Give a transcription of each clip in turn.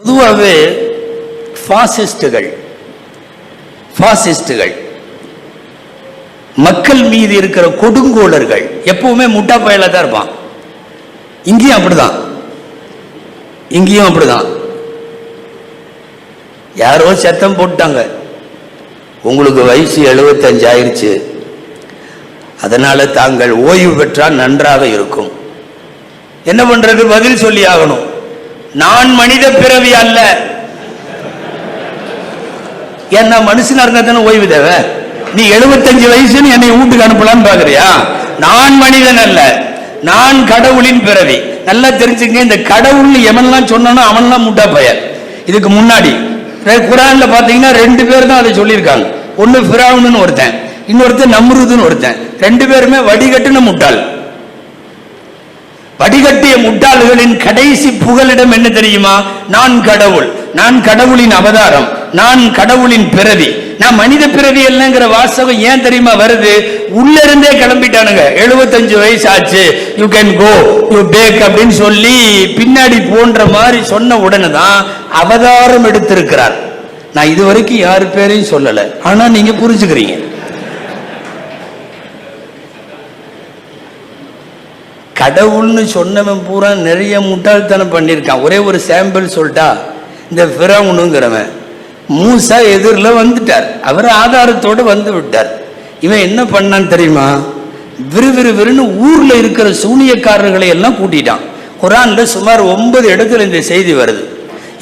பொதுவாகவே ஃபாசிஸ்டுகள் ஃபாசிஸ்டுகள் மக்கள் மீது இருக்கிற கொடுங்கோலர்கள் எப்பவுமே முட்டா பயலா தான் இருப்பான். இங்கேயும் அப்படிதான். இங்கேயும் அப்படிதான். யாரோ சத்தம் போட்டாங்க. உங்களுக்கு வயசு எழுபத்தஞ்சு ஆயிடுச்சு அதனால தாங்கள் ஓய்வு பெற்றால் நன்றாக இருக்கும். என்ன பண்றது? பதில் சொல்லி ஆகணும். நான் மனித பிறவி அல்ல. என்ன மனுஷனா இருந்தா தானே ஓய்வு தேவை? நீ 75 வயசுன்னு என்னை வீட்டுக்கு அனுப்பலான்னு பாக்குறியா? நான் மனிதன் அல்ல. நான் கடவுளின் பிறவி. நல்லா தெரிஞ்சுங்க இந்த கடவுள் எவன்லாம் சொன்னானோ அவன்லாம் முட்டா பையன் இதுக்கு முன்னாடி குரான்ல பாத்தீங்கன்னா ரெண்டு பேர் தான் அதை சொல்லியிருக்காங்க. ஒன்னு ஃபிரௌன்னு ஒருத்தன் இன்னொருத்தன் நம்ருதுன்னு ஒருத்தன். ரெண்டு பேருமே வடிகட்டுன முட்டாள். வடிகட்டிய முட்டாள்களின் கடைசி புகலிடம் என்ன தெரியுமா? நான் கடவுள். நான் கடவுளின் அவதாரம். நான் கடவுளின் பிறவி நான் மனித பிறவி இல்லைங்கிற வாசகம் ஏன் தெரியுமா வருது? உள்ள இருந்தே கிளம்பிட்டானுங்க. 75 வயசு ஆச்சு you can go you back அப்படின்னு சொல்லி பின்னாடி போன்ற மாதிரி சொன்ன உடனே தான் அவதாரம் எடுத்திருக்கிறார். நான் இது வரைக்கும் யாரு பேரையும் சொல்லலை. ஆனா நீங்க புரிஞ்சுக்கிறீங்க. கடவுள்னு சொன்னவன் பூரா நிறைய முட்டாள்தனம் பண்ணியிருக்கான். ஒரே ஒரு சாம்பிள் சொல்லிட்டா இந்த பிரவுனுங்கிறவன் மூசா எதிரில் வந்துட்டார். அவர் ஆதாரத்தோடு வந்து விட்டார். இவன் என்ன பண்ணான் தெரியுமா? விறுவிறுவிறுன்னு விறுன்னு இருக்கிற சூனியக்காரர்களை எல்லாம் கூட்டிட்டான். குரான்ல சுமார் ஒன்பது இடத்துல இந்த செய்தி வருது.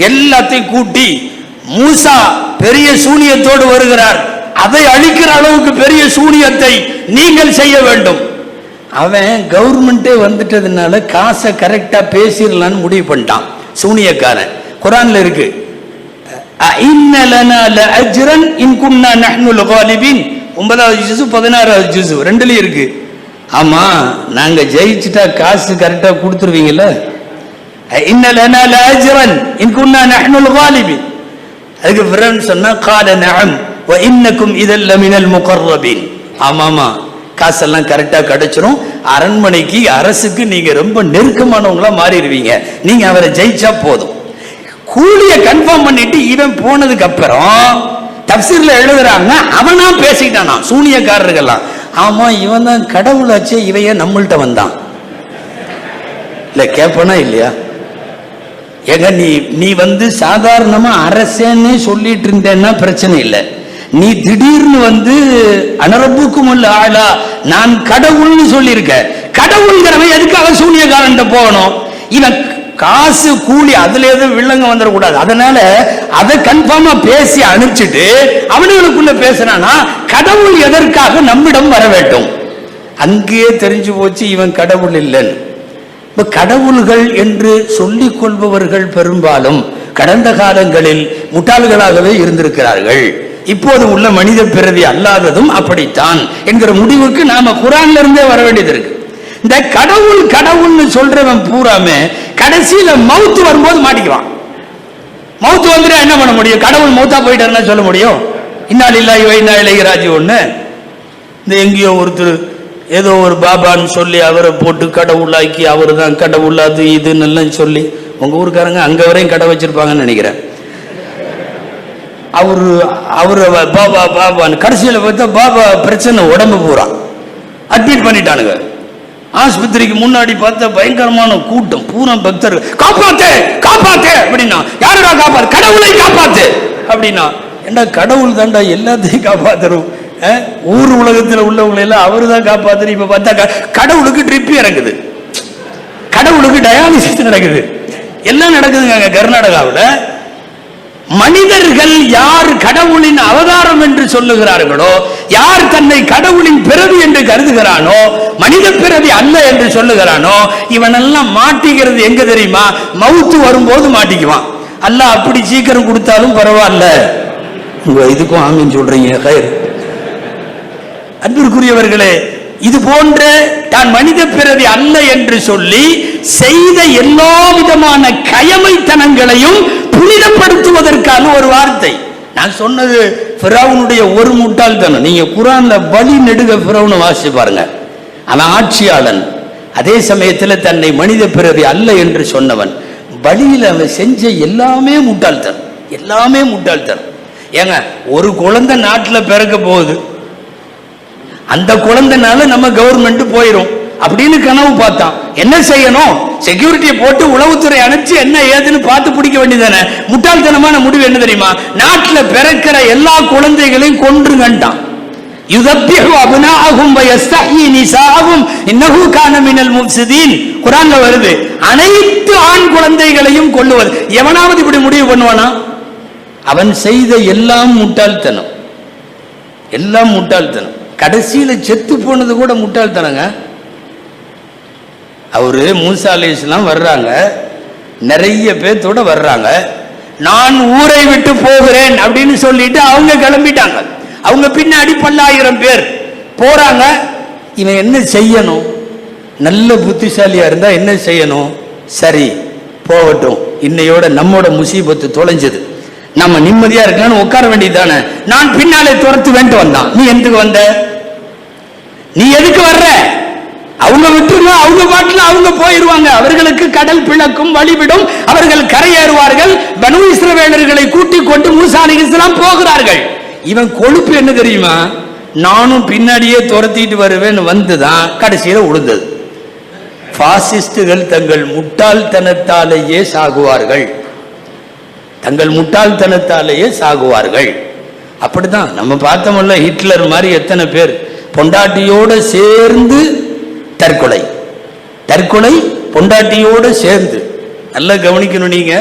எல்லாத்தையும் கூட்டி மூசா பெரிய சூனியத்தோடு வருகிறார். அதை அழிக்கிற அளவுக்கு பெரிய சூனியத்தை நீங்கள் செய்ய வேண்டும். அவன் கவர்மெண்ட்டே வந்துட்டதுனால காசை கரெக்டாக பேசிடலான்னு முடிவு பண்ணிட்டான். சூனியக்காரன். குரான்ல இருக்கு. அஇன்ன லனா லஅஜ்ரன் இன் குன்னா நஹ்னுல் காலிபின். ஒன்பதாவது ஜுசு பதினாறாவது ஜுசு. ரெண்டுலயும் இருக்கு. ஆமா நாங்க ஜெயிச்சுட்டா காசு கரெக்டா கொடுத்துருவீங்கல்ல? அஇன்ன லனா லஅஜ்ரன் இன் குன்னா நஹ்னுல் காலிபின். அதுக்கு ஃபிரௌன் சொன்னா கால நஅம் வ இன்னக்கும் இதல் லமினல் முகர்ரபின். ஆமாமா. காசெல்லாம் கரெக்டாக கிடைச்சிரும். அரண்மனைக்கு அரசுக்கு நீங்கள் ரொம்ப நெருக்கமானவங்களா மாறிடுவீங்க. நீங்கள் அவரை ஜெயிச்சா போதும். கூலியை கன்ஃபார்ம் பண்ணிட்டு இவன் போனதுக்கு அப்புறம் தப்சீரில் எழுதுறாங்க அவனா பேசிட்டானா சூனியக்காரர்கள்லாம். ஆமாம் இவன் தான் கடவுளாச்சே இவைய நம்மள்கிட்ட வந்தான்? இல்லை கேட்பனா இல்லையா? ஏங்க நீ நீ வந்து சாதாரணமாக அரசேன்னு சொல்லிட்டு இருந்தேன்னா பிரச்சனை இல்லை. நீ திடீர்னு வந்து அனரப்புக்கும் உள்ள ஆளா நான் கடவுள்னு சொல்லியிருக்க. கடவுள்ங்கிறவன் எதுக்காக சூனியக்காரன்ட்ட போகணும்? இவன் காசு கூலி அதுல எதுவும் வில்லங்க வந்துடக்கூடாது. அதனால அதை கன்ஃபார்மா பேசி அனுப்பிச்சிட்டு அவனுங்களுக்குள்ள பேசுறானா கடவுள் எதற்காக நம்மிடம் வர வேண்டும்? அங்கேயே தெரிஞ்சு போச்சு இவன் கடவுள் இல்லைன்னு. இப்ப கடவுள்கள் என்று சொல்லிக் கொள்பவர்கள் பெரும்பாலும் கடந்த காலங்களில் முட்டாள்களாகவே இருந்திருக்கிறார்கள். இப்போது உள்ள மனித பிறவி அல்லாததும் அப்படித்தான் என்கிற முடிவுக்கு நாம குரான்ல இருந்தே வர வேண்டியது இருக்கு. இந்த கடவுள் கடவுள்னு சொல்றவன் பூராமே கடைசியில மவுத்து வரும்போது மாட்டிக்குவான். மவுத்து வந்துட்டா என்ன பண்ண முடியும்? கடவுள் மௌத்தா போயிட்டாருன்னா சொல்ல முடியும்? இன்னால் இல்லா இவை இன்னா இளையராஜி ஒண்ணு இந்த எங்கேயோ ஒருத்தர் ஏதோ ஒரு பாபான்னு சொல்லி அவரை போட்டு கடவுளாக்கி அவர் தான் கடவுள் அது இதுன்னு எல்லாம் சொல்லி உங்க ஊருக்காரங்க அங்க வரையும் கடை வச்சிருப்பாங்கன்னு நினைக்கிறேன். அவர் அவர் பாபா பாபான்னு கடைசியில் பார்த்தா பாபா பிரச்சனை உடம்பு பூரா. அட்மிட் பண்ணிட்டானுங்க. ஆஸ்பத்திரிக்கு முன்னாடி பார்த்தா பயங்கரமான கூட்டம். பூரா பக்தர் காப்பாத்து காப்பாத்து! அப்படின்னா யாருடா காப்பாத்து? கடவுளை காப்பாத்து! அப்படின்னா ஏண்டா கடவுள் தாண்டா எல்லாத்தையும் காப்பாத்துறோம் ஊர் உலகத்தில் உள்ளவங்களை எல்லாம் அவரு தான் காப்பாத்துற இப்ப பார்த்தா கடவுளுக்கு ட்ரிப் இறங்குது. கடவுளுக்கு டயாலிசிஸ் நடக்குது. எல்லாம் நடக்குதுங்க கர்நாடகாவில்? மனிதர்கள் யார் கடவுளின் அவதாரம் என்று சொல்லுகிறார்களோ யார் தன்னை கடவுளின் பிறவி என்று கருதுகிறானோ மனித பிறவி அல்ல என்று சொல்லுகிறானோ இவனெல்லாம் மாட்டிக்கிறது எங்க தெரியுமா? மவுத்து வரும்போது மாட்டிக்குவான். அல்ல அப்படி சீக்கிரம் கொடுத்தாலும் பரவாயில்ல. உங்க இதுக்கும் ஆமீன் சொல்றீங்க கயிறு. அன்பிற்குரியவர்களே இது போன்ற தான் மனித பிறவி அல்ல என்று சொல்லி செய்த எல்லா விதமான கயமைத்தனங்களையும் புனிதப்படுத்துவதற்கான ஒரு வார்த்தை. நான் சொன்னது பிரவுனுடைய ஒரு முட்டாள்தனம் நீங்க குரான்ல வழி நெடுக ஃபிரௌனை வாசிச்சு பாருங்க. அவன் ஆட்சியாளன். அதே சமயத்தில் தன்னை மனித பிறவி அல்ல என்று சொன்னவன். வழியில் அவன் செஞ்ச எல்லாமே முட்டாள்தனம் எல்லாமே முட்டாள்தனம் ஏங்க ஒரு குழந்தை நாட்டில் பிறக்க போகுது. அந்த குழந்தைனால நம்ம கவர்மெண்ட் போயிடும் அப்படின்னு கனவு பார்த்தான். என்ன செய்யணும்? செக்யூரிட்டியை போட்டு உளவுத்துறை அணைச்சு என்ன ஏதுன்னு பார்த்து பிடிக்க வேண்டியதானே முட்டாள்தனமான முடிவு என்ன தெரியுமா? நாட்டில் பிறக்கிற எல்லா குழந்தைகளையும் கொன்றுங்கன்ட்டான். கான மினல் வருது அனைத்து ஆண் குழந்தைகளையும் கொள்ளுவது எவனாவது இப்படி முடிவு பண்ணுவானா? அவன் செய்த எல்லாம் முட்டாள்தனம். எல்லாம் முட்டாள்தனம். கடைசியில செத்து போனது கூட முட்டாள்தனங்க. அவர் மூசா அலைஹிஸ்ஸலாம் வர்றாங்க. நிறைய பேர்த்தோட வர்றாங்க. நான் ஊரை விட்டு போகிறேன் அப்படின்னு சொல்லிட்டு அவங்க கிளம்பிட்டாங்க. அவங்க பின்னாடி பல்லாயிரம் பேர் போறாங்க. இவன் என்ன செய்யணும்? நல்ல புத்திசாலியா இருந்தா என்ன செய்யணும்? சரி போகட்டும். இன்னையோட நம்மோட முசீபத்து தொலைஞ்சது. நம்ம நிம்மதியா இருக்கலாம்னு உட்கார வேண்டியதுதானே. நான் பின்னாலே துரத்து வேண்டு வந்தான். நீ எதுக்கு வந்த? நீ எதுக்கு வர்ற? அவங்க விட்டுருங்க அவங்க பாட்டில் அவங்க போயிருவாங்க. அவர்களுக்கு கடல் பிளக்கும் வழிவிடும். அவர்கள் கரையேறுவார்கள். பனு இஸ்ரவேலர்களை கூட்டிக் கொண்டு மூசா போகிறார்கள். இவன் கொழுப்பு என்ன தெரியுமா? நானும் பின்னாடியே துரத்திட்டு வருவேன்னு வந்துதான் கடைசியில் உழுந்தது. பாசிஸ்டுகள் தங்கள் முட்டாள்தனத்தாலேயே சாகுவார்கள். தங்கள் முட்டாள்தனத்தாலேயே சாகுவார்கள். அப்படிதான் நம்ம பார்த்தோம்ல ஹிட்லர் மாதிரி எத்தனை பேர் பொண்டாட்டியோட சேர்ந்து தற்கொலை. தற்கொலை பொண்டாட்டியோட சேர்ந்து. நல்லா கவனிக்கணும் நீங்க.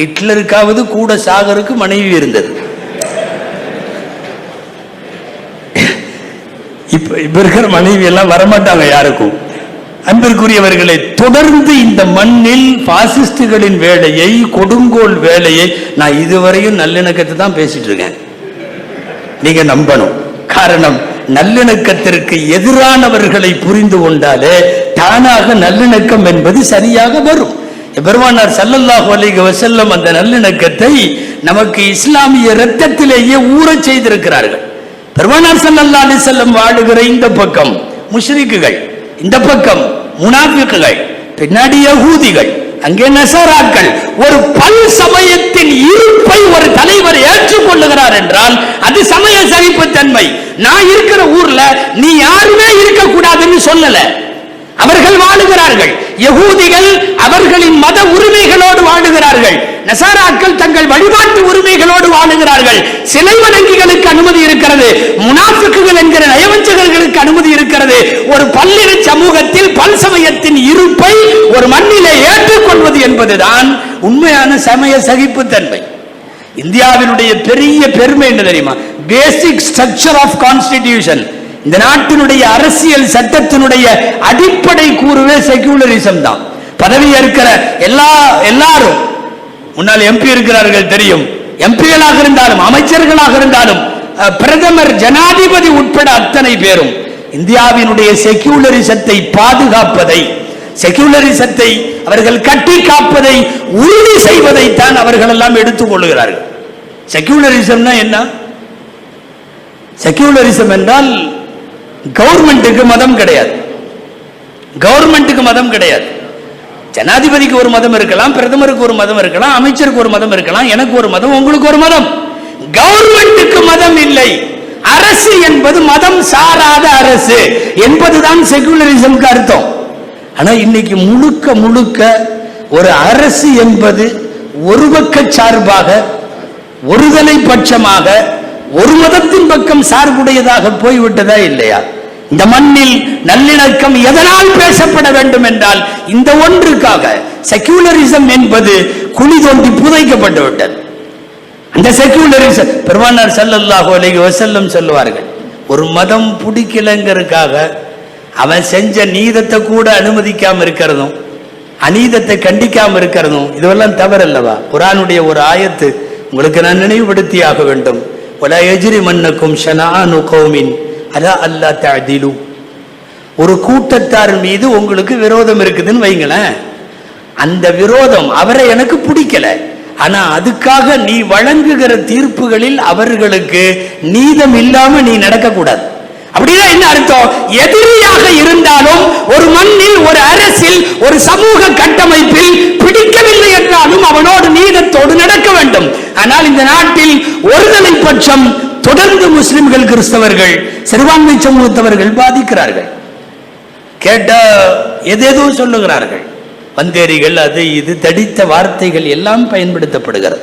ஹிட்லருக்காவது கூட சாகருக்கு மனைவி இருந்தது. இப்ப இப்ப இருக்கிற மனைவி எல்லாம் வரமாட்டாங்க யாருக்கும். அன்பிற்குரியவர்களை தொடர்ந்து இந்த மண்ணில் பாசிஸ்டுகளின் வேலையை கொடுங்கோல் வேலையை நான் இதுவரையும் நல்லிணக்கத்தை தான் பேசிட்டு இருக்கேன். நீங்க நம்பணும். காரணம் நல்லிணக்கத்திற்கு எதிரானவர்களை புரிந்து கொண்டாலே தானாக நல்லிணக்கம் என்பது சரியாக வரும். பெருமானார் சல்லல்லாஹு அலிக வசல்லம் அந்த நல்லிணக்கத்தை நமக்கு இஸ்லாமிய இரத்தத்திலேயே ஊறச் செய்திருக்கிறார்கள். பெருமானார் சல்லல்லா அலி செல்லம் வாழுகிற இந்த பக்கம் முஷ்ரிக்குகள் இந்த பக்கம் முனாஃபிக்குகள் பின்னாடி யகூதிகள் அங்கே நசராக்கள் ஒரு பல் சமயத்தின் இருப்பை ஒரு தலைவர் ஏற்றுக்கொள்ளுகிறார் என்றால் அது சமய சரிப்பு தன்மை நான் இருக்கிற ஊர்ல நீ யாருமே இருக்க கூடாதுன்னு சொல்லல. அவர்கள் வாழுகிறார்கள். யகூதிகள் அவர்களின் மத உரிமைகளோடு வாழுகிறார்கள். நசாராக்கள் தங்கள் வழிபாட்டு உரிமைகளோடு வாழுகிறார்கள். சிலை வணங்கிகளுக்கு அனுமதி இருக்கிறது. முனாஃபிக்குகள் என்கிற நயவஞ்சகர்களுக்கு அனுமதி இருக்கிறது. ஒரு பல்லின சமூகத்தில் பல் சமயத்தின் இருப்பை ஒரு மண்ணிலே ஏற்றுக்கொள்வது என்பதுதான் உண்மையான சமய சகிப்புத்தன்மை. இந்தியாவினுடைய பெரிய பெருமை என்ன தெரியுமா? பேசிக் ஸ்ட்ரக்சர் ஆஃப் கான்ஸ்டிடியூஷன் இந்த நாட்டினுடைய அரசியல் சட்டத்தினுடைய அடிப்படை கூறுவே செக்யூலரிசம் தான். பதவி இருக்கிற எல்லா எல்லாரும் முன்னால் எம்பி இருக்கிறார்கள் தெரியும். எம்பிகளாக இருந்தாலும் அமைச்சர்களாக இருந்தாலும் பிரதமர் ஜனாதிபதி உட்பட அத்தனை பேரும் இந்தியாவினுடைய செக்யூலரிசத்தை பாதுகாப்பதை செக்யூலரிசத்தை அவர்கள் கட்டி காப்பதை உறுதி செய்வதைத்தான் அவர்கள் எல்லாம் எடுத்துக் கொள்ளுகிறார்கள். செக்யூலரிசம்னா என்ன? செக்யூலரிசம் என்றால் கவர்மெண்ட்டுக்கு மதம் கிடையாது. கவர்மெண்ட்டுக்கு மதம் கிடையாது. ஜனாதிபதிக்கு ஒரு மதம் இருக்கலாம் பிரதமருக்கு ஒரு மதம் இருக்கலாம் அமைச்சருக்கு ஒரு மதம் இருக்கலாம் எனக்கு ஒரு மதம் உங்களுக்கு ஒரு மதம். கவர்மெண்ட்டுக்கு மதம் இல்லை. அரசு என்பது மதம் சாராத அரசு என்பதுதான் செகுலரிசம்க்கு அர்த்தம். ஆனா இன்னைக்கு முழுக்க முழுக்க ஒரு அரசு என்பது ஒரு பக்க சார்பாக ஒருதலை பட்சமாக ஒரு மதத்தின் பக்கம் சார்புடையதாக போய்விட்டதா இல்லையா? இந்த மண்ணில் நல்லிணக்கம் எதனால் பேசப்பட வேண்டும் என்றால் இந்த ஒன்றுக்காக செக்யூலரிசம் என்பது குழி தோண்டி புதைக்கப்பட்டு விட்டது. அந்த செக்யூலரிசம் பெருமானார் ஸல்லல்லாஹு அலைஹி வசல்லம் சொல்லுவார்கள் ஒரு மதம் பிடிக்கலங்கிறதுக்காக அவன் செஞ்ச நீதத்தை கூட அனுமதிக்காம இருக்கிறதும் அநீதத்தை கண்டிக்காம இருக்கிறதும் இதுவெல்லாம் தவறல்லவா? குரானுடைய ஒரு ஆயத்து உங்களுக்கு நான் நினைவுபடுத்தி ஆக வேண்டும். ஒலா எஜிரி மன்னக்கும் ஷனானு கௌமின் அலா அல்லா தஅதிலு ஒரு கூட்டத்தார் மீது உங்களுக்கு விரோதம் இருக்குதுன்னு வைங்களேன். அந்த விரோதம் அவரை எனக்கு பிடிக்கல. ஆனா அதுக்காக நீ வழங்குகிற தீர்ப்புகளில் அவர்களுக்கு நீதம் இல்லாம நீ நடக்க கூடாது அப்படின்னா என்ன அர்த்தம்? எதிரியாக இருந்தாலும் ஒரு மண்ணில் ஒரு அரசில் ஒரு சமூக கட்டமைப்பில் பிடிக்கவில்லை என்ற அவனோடு நீதத்தோடு நடக்க வேண்டும். ஆனால் இந்த நாட்டில் ஒருதலை பட்சம் தொடர்ந்து முஸ்லிம்கள் கிறிஸ்தவர்கள் சிறுபான்மை சமூகத்தவர்கள் பாதிக்கிறார்கள். கேட்ட எதேதோ சொல்லுகிறார்கள். வந்தேரிகள் அது இது தடித்த வார்த்தைகள் எல்லாம் பயன்படுத்தப்படுகிறது.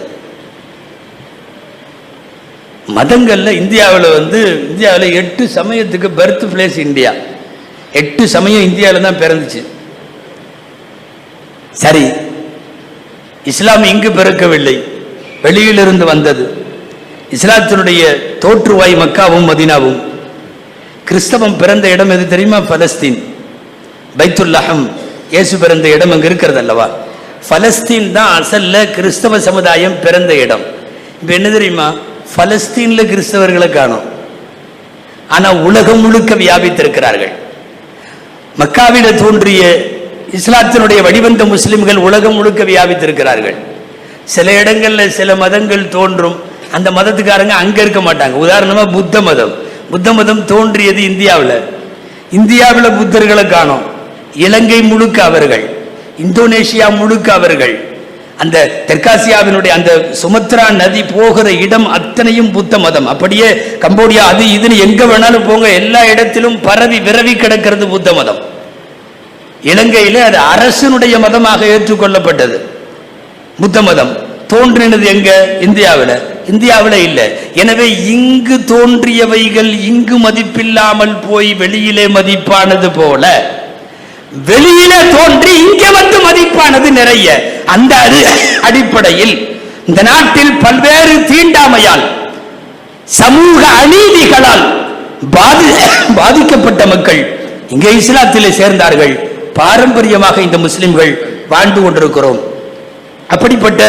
மதங்கள்ல இந்தியாவில் வந்து இந்தியாவில் எட்டு சமயத்துக்கு பர்த் பிளேஸ் இந்தியா. எட்டு சமயம் இந்தியாவில் தான் பிறந்துச்சு. சரி இஸ்லாம் இங்கு பிறக்கவில்லை. வெளியிலிருந்து வந்தது. இஸ்லாத்தினுடைய தோற்றுவாய் மக்காவும் மதினாவும். கிறிஸ்தவம் பிறந்த இடம் எது தெரியுமா? பலஸ்தீன். பைத்துல்லஹம் இயேசு பிறந்த இடம் அங்கே இருக்கிறது அல்லவா? பலஸ்தீன் தான் அசல்ல கிறிஸ்தவ சமுதாயம் பிறந்த இடம். இப்போ என்ன தெரியுமா? பலஸ்தீனில் கிறிஸ்தவர்களை காணோம். ஆனால் உலகம் முழுக்க வியாபித்திருக்கிறார்கள். மக்காவிட தோன்றிய இஸ்லாத்தினுடைய வடிவந்த முஸ்லிம்கள் உலகம் முழுக்க வியாபித்திருக்கிறார்கள். சில இடங்கள்ல சில மதங்கள் தோன்றும். அந்த மதத்துக்காரங்க அங்க இருக்க மாட்டாங்க. உதாரணமா புத்த மதம். புத்த மதம் தோன்றியது இந்தியாவில். இந்தியாவில் புத்தர்களை காணோம். இலங்கை முழுக்க அவர்கள். இந்தோனேஷியா முழுக்க அவர்கள். அந்த தெற்காசியாவினுடைய அந்த சுமத்ரா நதி போகிற இடம் அத்தனையும் புத்த மதம். அப்படியே கம்போடியா அது இதுன்னு எங்க வேணாலும் போங்க. எல்லா இடத்திலும் பரவி விரவி கிடக்கிறது புத்த மதம். இலங்கையில் அது அரசனுடைய மதமாக ஏற்றுக்கொள்ளப்பட்டது. புத்த மதம். தோன்றினது எங்க? இந்தியாவில். இந்தியாவில் இல்லை. எனவே இங்கு தோன்றியவைகள் இங்கு மதிப்பில்லாமல் போய் வெளியிலே மதிப்பானது போல வெளியிலே தோன்றி இங்கே வந்து மதிப்பானது நிறைய. அந்த அடிப்படையில் இந்த நாட்டில் பல்வேறு தீண்டாமையால் சமூக அநீதிகளால் பாதி பாதிக்கப்பட்ட மக்கள் இங்கே இஸ்லாத்திலே சேர்ந்தார்கள். பாரம்பரியமாக இந்த முஸ்லிம்கள் வாழ்ந்து கொண்டிருக்கிறோம். அப்படிப்பட்ட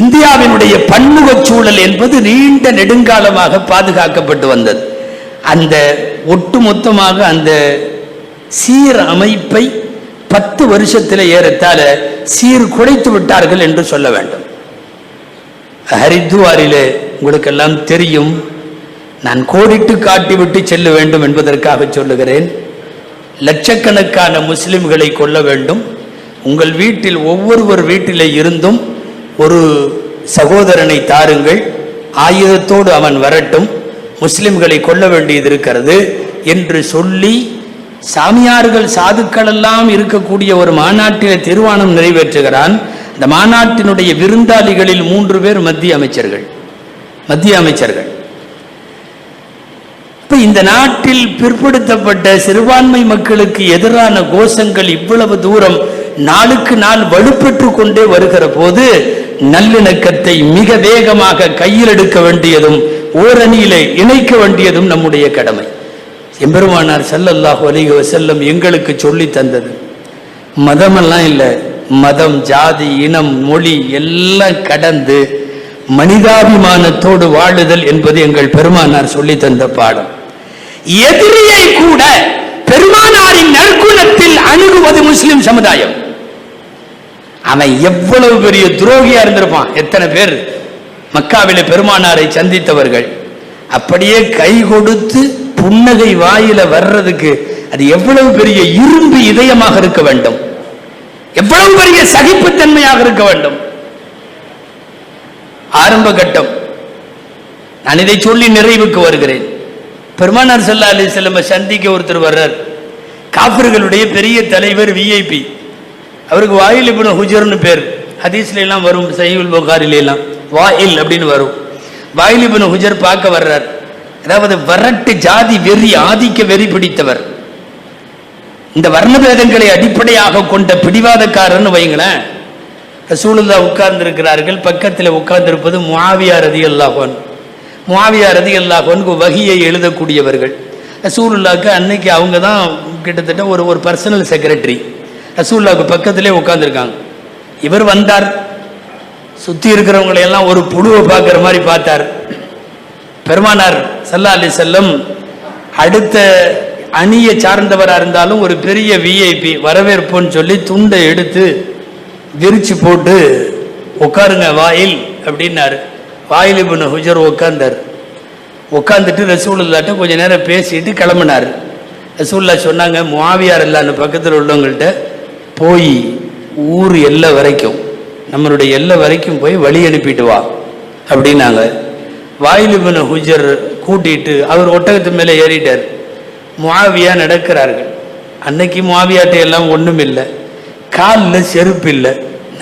இந்தியாவினுடைய பன்முக சூழல் என்பது நீண்ட நெடுங்காலமாக பாதுகாக்கப்பட்டு வந்தது. அந்த ஒட்டுமொத்தமாக அந்த சீர் அமைப்பை பத்து வருஷத்தில் ஏறத்தால சீர் குலைத்து விட்டார்கள் என்று சொல்ல வேண்டும். ஹரித்துவாரிலே உங்களுக்கெல்லாம் தெரியும் நான் கோடிட்டு காட்டிவிட்டு செல்ல வேண்டும் என்பதற்காக சொல்லுகிறேன். லட்சக்கணக்கான முஸ்லிம்களை கொல்ல வேண்டும். உங்கள் வீட்டில் ஒவ்வொருவர் வீட்டிலே இருந்தும் ஒரு சகோதரனை தாருங்கள். ஆயுதத்தோடு அவன் வரட்டும். முஸ்லிம்களை கொல்ல வேண்டியது இருக்கிறது என்று சொல்லி சாமியார்கள் சாதுக்களெல்லாம் இருக்கக்கூடிய ஒரு மாநாட்டில் தீர்மானம் நிறைவேற்றுகிறான். இந்த மாநாட்டினுடைய விருந்தாளிகளில் மூன்று பேர் மத்திய அமைச்சர்கள். மத்திய அமைச்சர்கள். இப்போ இந்த நாட்டில் பிற்படுத்தப்பட்ட சிறுபான்மை மக்களுக்கு எதிரான கோஷங்கள் இவ்வளவு தூரம் நாளுக்கு நாள் வலுப்பெற்று கொண்டே வருகிற போது நல்லிணக்கத்தை மிக வேகமாக கையில் எடுக்க வேண்டியதும் ஓரணியிலே இணைக்க வேண்டியதும் நம்முடைய கடமை. எம்பெருமானார் செல்லல்லாஹு அலைஹி செல்லும் எங்களுக்கு சொல்லி தந்தது. மதமெல்லாம் இல்லை. மதம் ஜாதி இனம் மொழி எல்லாம் கடந்து மனிதாபிமானத்தோடு வாழுதல் என்பது எங்கள் பெருமானார் சொல்லி தந்த பாடம். எதிரியை கூட பெருமானாரின் நற்குணத்தில் அணுகுவது முஸ்லிம் சமுதாயம். அவன் எவ்வளவு பெரிய துரோகியா இருந்திருப்பான். எத்தனை பேர் மக்காவிலே பெருமானாரை சந்தித்தவர்கள். அப்படியே கை கொடுத்து புன்னகை வாயில வர்றதுக்கு அது எவ்வளவு பெரிய இரும்பு இதயமாக இருக்க வேண்டும். எவ்வளவு பெரிய சகிப்புத்தன்மையாக இருக்க வேண்டும். ஆரம்ப கட்டம். நான் இதை சொல்லி நிறைவுக்கு வருகிறேன். பெருமானார் ஸல்லல்லாஹு அலி வஸல்லம் சந்திக்க ஒருத்தர் வர்றார். காப்பர்களுடைய பெரிய தலைவர் விஐபி அவருக்கு வாயில் இப்னு ஹுஜர்னு பேர். ஹதீஸ்ல எல்லாம் வரும் சஹீஹுல் புகாரில எல்லாம். வாயில் அப்படின்னு வரும். வாயில் இப்னு ஹுஜர் பார்க்க வர்றார். அதாவது வரட்டு ஜாதி வெறி ஆதிக்க வெறி பிடித்தவர். இந்த வர்ணபேதங்களை அடிப்படையாக கொண்ட பிடிவாதக்காரன்னு வைங்களேன். ரசூலுல்லா உட்கார்ந்து இருக்கிறார்கள் பக்கத்தில் உட்கார்ந்திருப்பது முஆவியா ரதி அல்லாஹ் வகையை வகியை எழுதக்கூடியவர்கள். ரசூலுல்லாக்கு அன்னைக்கு அவங்க தான் கிட்டத்தட்ட ஒரு ஒரு பர்சனல் செக்ரட்டரி ரசூலுல்லாக்கு பக்கத்திலே உட்காந்துருக்காங்க இவர் வந்தார். சுத்தி இருக்கிறவங்களையெல்லாம் ஒரு புழுவை பார்க்குற மாதிரி பார்த்தார். பெருமானார் சல்லா அலி செல்லம் அடுத்த அணியை சார்ந்தவராக இருந்தாலும் ஒரு பெரிய விஐபி வரவேற்புன்னு சொல்லி துண்டை எடுத்து விரிச்சு போட்டு உட்காருங்க வாயில் அப்படின்னாரு. வாயில் ஹுஜர் உட்காந்தார் உட்காந்துட்டு ரசூலுல்லாட்ட கொஞ்ச நேரம் பேசிட்டு கிளம்புனார். ரசூல்லா சொன்னாங்க மாவியார் இல்லான்னு பக்கத்தில் உள்ளவங்கள்ட்ட போய் ஊர் எல்லை வரைக்கும் நம்மளுடைய எல்லை வரைக்கும் போய் வழி அனுப்பிட்டு வா அப்படின்னாங்க. வாயிலுபின் ஹுஜர் கூட்டிட்டு அவர் ஒட்டகத்து மேலே ஏறிட்டார். மாவியா நடக்கிறார்கள். அன்னைக்கு மாவியாட்டை எல்லாம் ஒன்றும் இல்லை காலில் செருப்பு இல்லை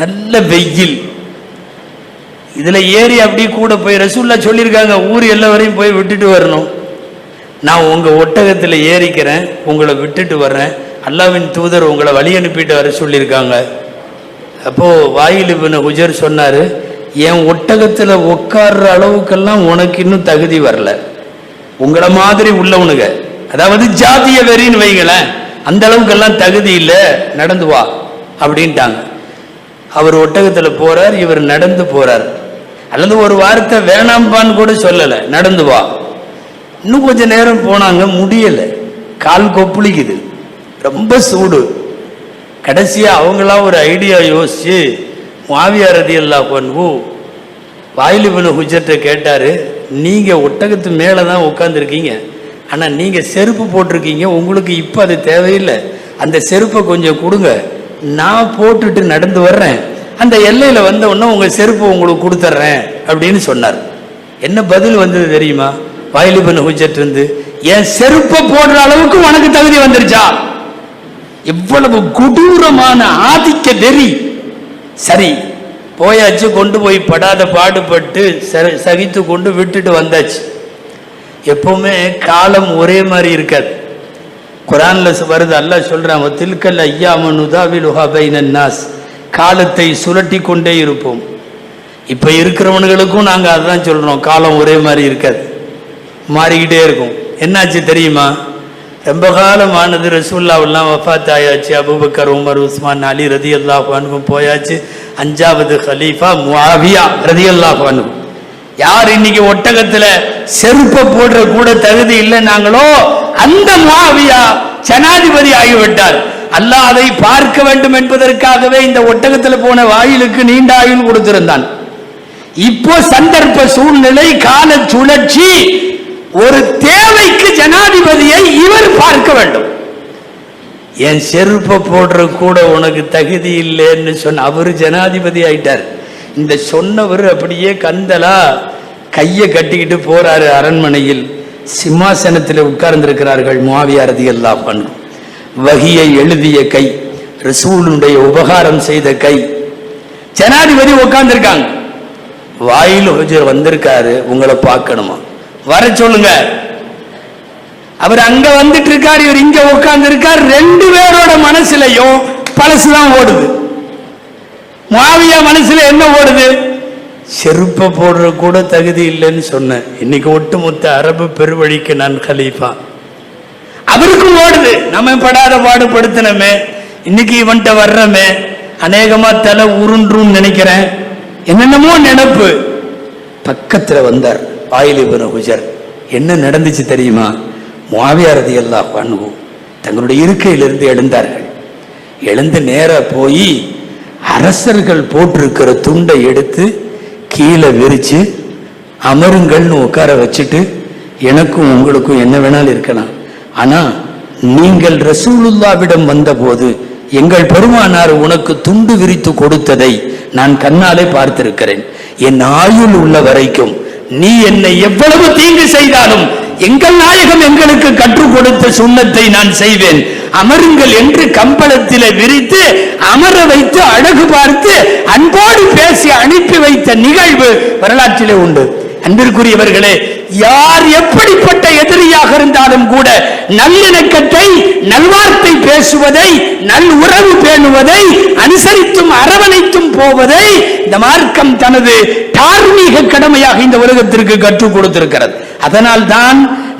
நல்ல வெயில். இதுல ஏறி அப்படியே கூட போய் ரசூல்லா சொல்லியிருக்காங்க ஊர் எல்லை வரையும் போய் விட்டுட்டு வரணும். நான் உங்க ஒட்டகத்தில் ஏறிக்கிறேன் உங்களை விட்டுட்டு வர்றேன். அல்லாவின் தூதர் உங்களை வழி அனுப்பிட்டு வர சொல்லியிருக்காங்க. அப்போ வாயில் இப்னு ஹுஜர் சொன்னார் என் ஒட்டகத்தில் உட்கார்ற அளவுக்கெல்லாம் உனக்கு இன்னும் தகுதி வரல. உங்களை மாதிரி உள்ளவனுங்க. அதாவது ஜாதிய வெறின்னு வைங்களேன் அந்த அளவுக்கெல்லாம் தகுதி இல்லை நடந்து வா. அப்படின்ட்டாங்க. அவர் ஒட்டகத்தில் போறார் இவர் நடந்து போறார். அல்லது ஒரு வார்த்தை வேணாம்பான்னு கூட சொல்லலை. நடந்து வா. இன்னும் கொஞ்ச நேரம் போனாங்க முடியல. கால் கொப்புளிக்குது. ரொம்ப சூடு. கடைசியா அவங்களா ஒரு ஐடியா யோசிச்சு மாவியாரதி எல்லா பண்பு வாயிலுபின் ஹுஜர்ட்ட கேட்டாரு நீங்க ஒட்டகத்து மேலே தான் உட்காந்துருக்கீங்க ஆனா நீங்க செருப்பு போட்டிருக்கீங்க. உங்களுக்கு இப்போ அது தேவையில்லை. அந்த செருப்பை கொஞ்சம் கொடுங்க. நான் போட்டுட்டு நடந்து வர்றேன். அந்த எல்லையில் வந்த உடனே உங்கள் செருப்பு உங்களுக்கு கொடுத்துட்றேன் அப்படின்னு சொன்னார். என்ன பதில் வந்தது தெரியுமா? வாயிலுபின் ஹுஜர்ட் இருந்து என் செருப்பை போடுற அளவுக்கு உனக்கு தகுதி வந்துருச்சா? இவ்வளவு கொடூரமான ஆதிக்க வெறி சரி போயாச்சு கொண்டு போய் படாத பாடுபட்டு ச- சகித்து கொண்டு விட்டுட்டு வந்தாச்சு. எப்பவுமே காலம் ஒரே மாதிரி இருக்காது. குரான்ல வருது அல்ல சொல்றான் தில்கல் ஐயாமன் உதாவில் பைனன் நாஸ். காலத்தை சுழட்டி கொண்டே இருப்போம். இப்ப இருக்கிறவனுங்களுக்கும் நாங்கள் அதுதான் சொல்றோம் காலம் ஒரே மாதிரி இருக்காது. மாறிக்கிட்டே இருக்கும். என்னாச்சு தெரியுமா? ரொம்ப காலமானது ரசூல்லாவெல்லாம் வஃபாத் ஆயாச்சு. அபூபக்கர் உமர் உஸ்மான் அலி ரதி அல்லாஹ் போயாச்சு. அஞ்சாவது ஹலீஃபா முஆவியா ரதி அல்லாஹ் யார் இன்னைக்கு ஒட்டகத்துல செருப்பை போடுற கூட தகுதி நாங்களோ அந்த முஆவியா ஜனாதிபதி ஆகிவிட்டார். அல்லாஹ் அதை பார்க்க வேண்டும் என்பதற்காகவே இந்த ஒட்டகத்தில் போன வாயிலுக்கு நீண்ட ஆயுள் கொடுத்திருந்தான். இப்போ சந்தர்ப்ப சூழ்நிலை கால சுழற்சி ஒரு தேவைக்கு ஜனாதிபதியை இவர் பார்க்க வேண்டும். என் செருப்பை போடுற கூட உனக்கு தகுதி இல்லைன்னு சொன்ன அவரு ஜனாதிபதி ஆயிட்டார். இந்த சொன்னவர் அப்படியே கந்தலா கையை கட்டிக்கிட்டு போறாரு அரண்மனையில். சிம்மாசனத்தில் உட்கார்ந்திருக்கிறார்கள் மாவியாரதி எல்லாம் பண்ணும் வகியை எழுதிய கை ரசூலுடைய உபகாரம் செய்த கை. ஜனாதிபதி உட்கார்ந்துருக்காங்க. வாயில் ஹுஜர் வந்திருக்காரு உங்களை பார்க்கணுமா? வர சொல்லுங்க. அவர் அங்க வந்துட்டு இருக்காரு இவர் இங்க உட்கார்ந்து இருக்கார் ரெண்டு பேரோட மனசுலயும் பழசுதான் ஓடுது. மாவியா மனசுல என்ன ஓடுது? செருப்ப போடுற கூட தகுதி இல்லைன்னு சொன்னேன். இன்னைக்கு ஒட்டுமொத்த அரபு பெருவழிக்கு நான் கலீஃபா. அவருக்கும் ஓடுது. நம்ம படாத பாடுபடுத்தினமே இன்னைக்கு இவன்ட்ட வர்றமே. அநேகமா தலை உருன்றும் நினைக்கிறேன். என்னென்னமோ நினப்பு. பக்கத்துல வந்தார் வாயிலிபுர குஜர் என்ன நடந்துச்சு தெரியுமா? மாவியாரதி எல்லாம் பண்ணுவோம் தங்களுடைய இருக்கையிலிருந்து எழுந்தார்கள். எழுந்து நேர போய் அரசர்கள் போட்டிருக்கிற துண்டை எடுத்து கீழே விரிச்சு அமருங்கள்னு உட்கார வச்சுட்டு எனக்கும் உங்களுக்கும் என்ன வேணாலும் இருக்கலாம். ஆனா நீங்கள் ரசூலுல்லாவிடம் வந்தபோது எங்கள் பெருமானார் உனக்கு துண்டு விரித்து கொடுத்ததை நான் கண்ணாலே பார்த்திருக்கிறேன். என் ஆயுள் உள்ள வரைக்கும் நீ என்னை எவ்வளவு தீங்கு செய்தாலும் எங்கள் நாயகம் எங்களுக்கு கற்றுக் கொடுத்த சுண்ணத்தை நான் செய்வேன். அமருங்கள் என்று கம்பளத்தில விரித்து அமர வைத்து அழகு பார்த்து அன்போடு பேசி அனுப்பி வைத்த நிகழ்வு வரலாற்றிலே உண்டு. அன்பிற்குரியவர்களே யார் எப்படிப்பட்ட எதிரியாக இருந்தாலும் கூட நல்லிணக்கத்தை நல்வார்த்தை பேசுவதை நல் உறவு பேணுவதை அனுசரித்தும் அரவணைத்தும் போவதை இந்த மார்க்கம் தனது தார்மீக கடமையாக இந்த உலகத்திற்கு கற்றுக் கொடுத்திருக்கிறது. அதனால் தான்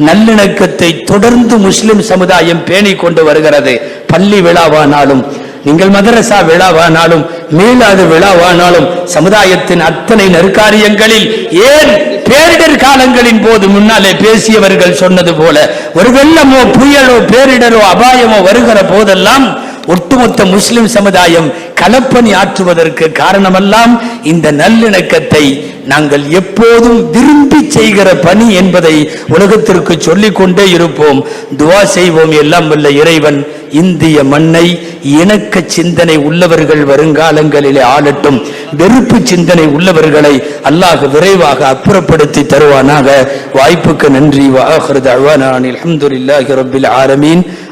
நல்லிணக்கத்தை தொடர்ந்து முஸ்லிம் சமுதாயம் பேணி கொண்டு வருகிறது. பள்ளி விழாவானாலும் நீங்கள் மதரசா விழாவானாலும் மேலாது விழாவானாலும் சமுதாயத்தின் அத்தனை நெருக்காரியங்களில் ஏன் பேரிடர் காலங்களின் போது முன்னாலே பேசியவர்கள் சொன்னது போல ஒரு வெள்ளமோ புயலோ பேரிடரோ அபாயமோ வருகிற போதெல்லாம் ஒட்டுமொத்த முஸ்லிம் சமுதாயம் களப்பணி ஆற்றுவதற்கு காரணமெல்லாம் இந்த நல்லிணக்கத்தை நாங்கள் எப்போதும் விரும்பி செய்கிற பணி என்பதை உலகத்திற்கு சொல்லிக் கொண்டே இருப்போம். துவா செய்வோம் எல்லாம் வல்ல இறைவன். இந்திய மண்ணை இணக்க சிந்தனை உள்ளவர்கள் வருங்காலங்களிலே ஆளட்டும். வெறுப்பு சிந்தனை உள்ளவர்களை அல்லாஹ் விரைவாக அப்புறப்படுத்தி தருவானாக. வாய்ப்புக்கு நன்றி. வாஹர் அழ்வானான் ரபில் ரப்பில்